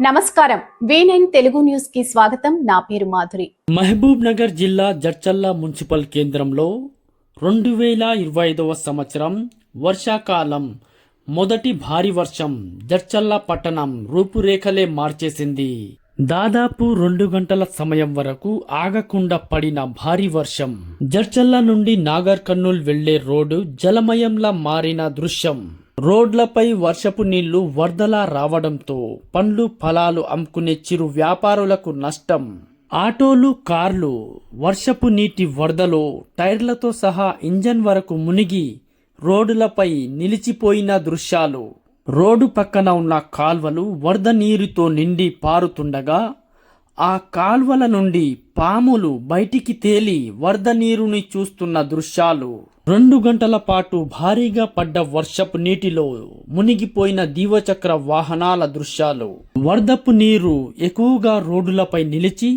నమస్కారం. వీనైన్ తెలుగు న్యూస్కి స్వాగతం. నా పేరు మాధురి. మహబూబ్ నగర్ జిల్లా జడ్చల్ల మున్సిపల్ కేంద్రంలో రెండు వేల ఇరవై ఐదవ సంవత్సరం వర్షాకాలం. మొదటి భారీ వర్షం జడ్చల్ల పట్టణం రూపురేఖలే మార్చేసింది. దాదాపు రెండు గంటల సమయం వరకు ఆగకుండా పడిన భారీ వర్షం. జడ్చల్ల నుండి నాగర్ కర్నూల్ వెళ్ళే రోడ్డు జలమయంలా మారిన దృశ్యం. రోడ్లపై వర్షపు నీళ్ళు వరదలా రావడంతో పండ్లు ఫలాలు అమ్ముకునే చిరు వ్యాపారులకు నష్టం. ఆటోలు కార్లు వర్షపు నీటి వరదలో టైర్లతో సహా ఇంజన్ వరకు మునిగి రోడ్డులపై నిలిచిపోయిన దృశ్యాలు. రోడ్డు పక్కన ఉన్న కాల్వలు వరద నీరుతో నిండి పారుతుండగా ఆ కాల్వల నుండి పాములు బయటికి తేలి వరద నీరుని చూస్తున్న దృశ్యాలు. రెండు గంటల పాటు భారీగా పడ్డ వర్షపు నీటిలో మునిగిపోయిన దీవచక్ర వాహనాల దృశ్యాలు. వరదపు నీరు ఎక్కువగా రోడ్డులపై నిలిచి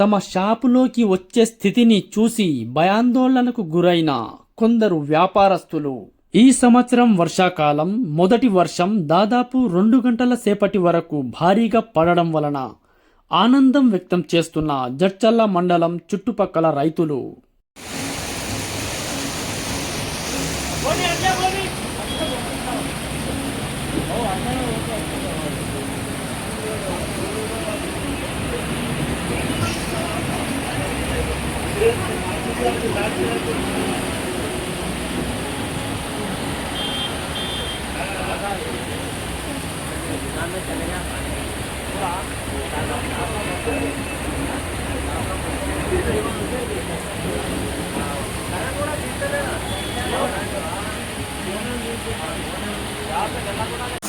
తమ షాపులోకి వచ్చే స్థితిని చూసి భయాందోళనకు గురైన కొందరు వ్యాపారస్తులు. ఈ సంవత్సరం వర్షాకాలం మొదటి వర్షం దాదాపు రెండు గంటల సేపటి వరకు భారీగా పడడం వలన ఆనందం వ్యక్తం చేస్తున్న జడ్చల్ల మండలం చుట్టుపక్కల రైతులు. Gracias. 何?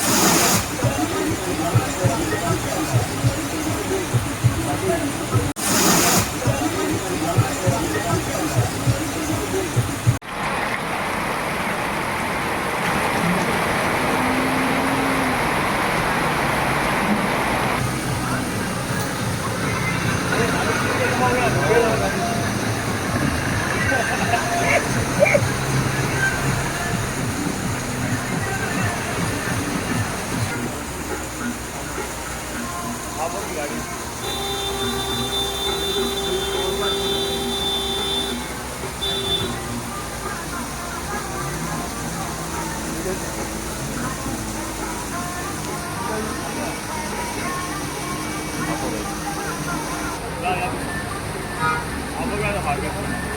アボカドハルカさ。